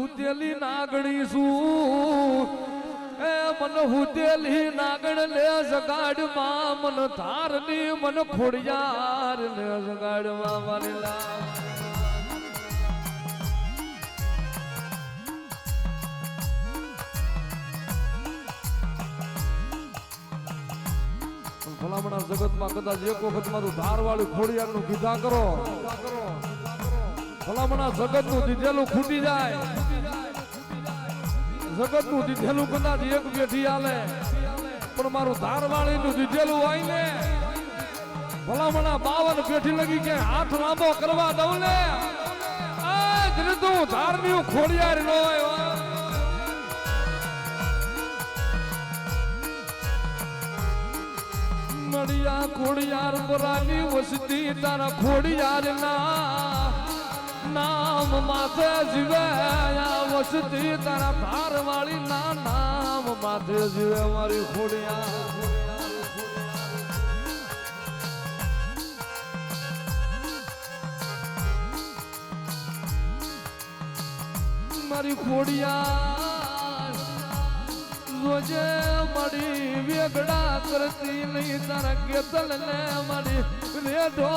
હુતેલી નાગણી શું એ મન હુતેલી નાગણ લે જગાડમાં મન ધારની મન ખોડિયાર લે જગાડમાં મારેલા ભલામણા જગતમાં કદાચ એક વખત મારું ધારવાળું ખોડિયારનું કીધા કરો. ભલામણા જગતનું દીધેલું ખૂટી જાય. જગતનું દીધેલું કદાચ એક બેઠી આલે પણ મારું ધારવાળી નું દીધેલું હોય ને, ભલામણા બાવન પેઠી લગી કે હાથ લાંબો કરવા દઉં ને. આ જ રીતે ધારની ખોડિયાર નો હોય. મળિયા ખોડિયાર પરાની વસતી તારા ખોડિયાર ના. નામ માથે જીવે વસતી તારા ભાર વાળી ના નામ માથે જીવે મારી ખોડિયા મારી ખોડિયાર રોજે મળી વેગડા કરતી નહીં, તારા કેતલ ને મારી રેઢો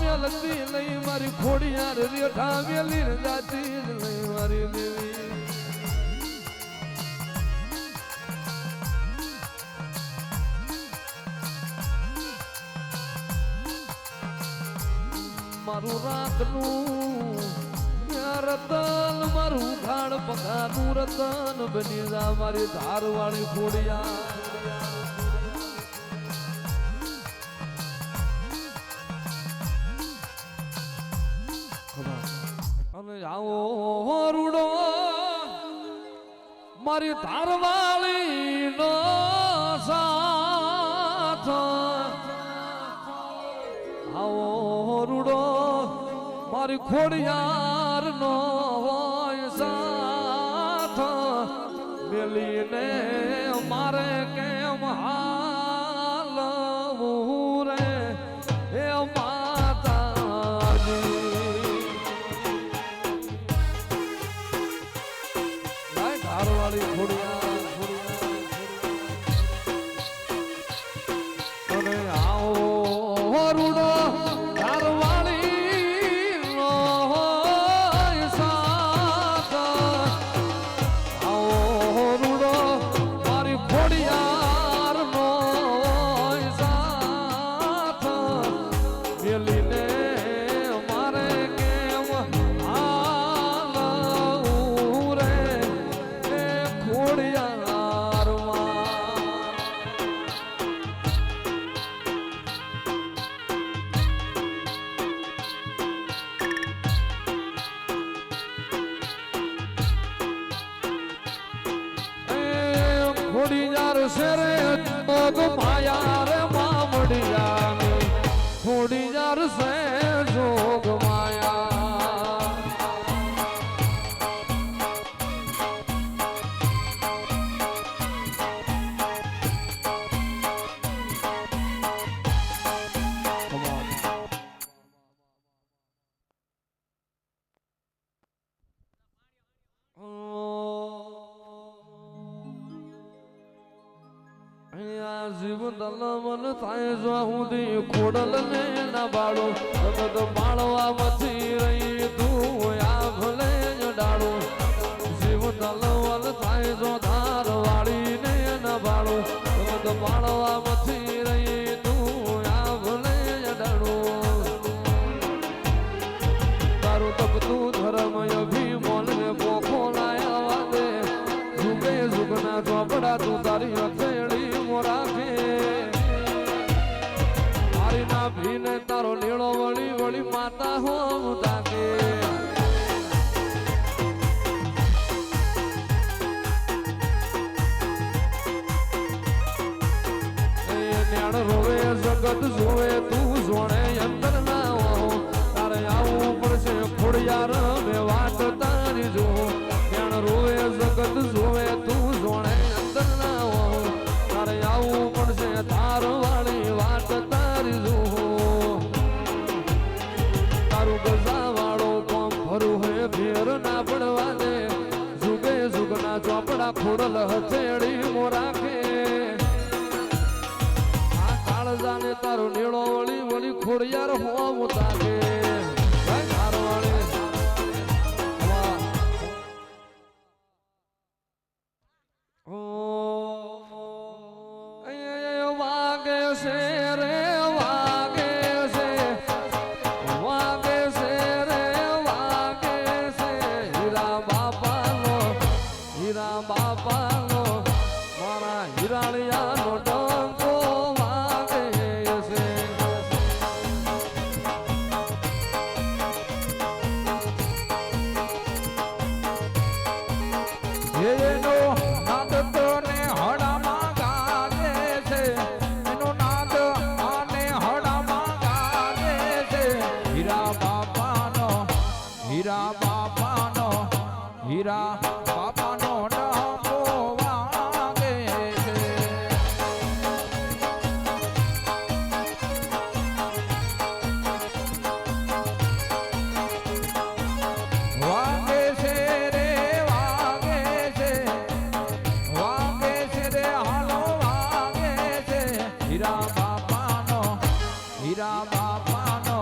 મેલતી નહીં, મારી ખોડિયાર રેઠા મેલી જાતી નહીં, મારી દેવી. મારું મારું ખાડ પગાનું રતન બની જા મારી ધારવાળી અને આવો રૂડો મારી ધારવાળી નો સાથ. આવો રૂડો મારી ખોડિયાર નો હોય ખોડિયાર શેરે મોગ માયા રે મામડિયા ખોડિયાર સે જીવન મન થાય સુધી ખોડલ ને બાળો. જગત માળવા મથી રહી તું આ ભલે જ ડાળો જીવ તલવલ થાય જો ધાર વાળી ને બાળો. જગત માળવા મથી રહી તું આ ભલે જ ડાળો તારું તપતું ધર્મ અભિમોલ ને પોખો લાયા વાદે. ઝુકે જુગના ચોપડા તું તારી તારો લીળો વળી વળી માતા હો તાકે. રોવે જગત જોવે તું જોણે અંતર ઉડલ હથેળી મો આ કાળ જાને તારો નીળો વળી વળી ખોડિયાર હોમ તાકે વાગે છે. બાપાનો હીરા બાપાનો ડંકો વાગે છે. વાગે છે રે, વાગે છે. વાગે છે હીરા બાપાનો,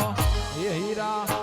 એ હીરા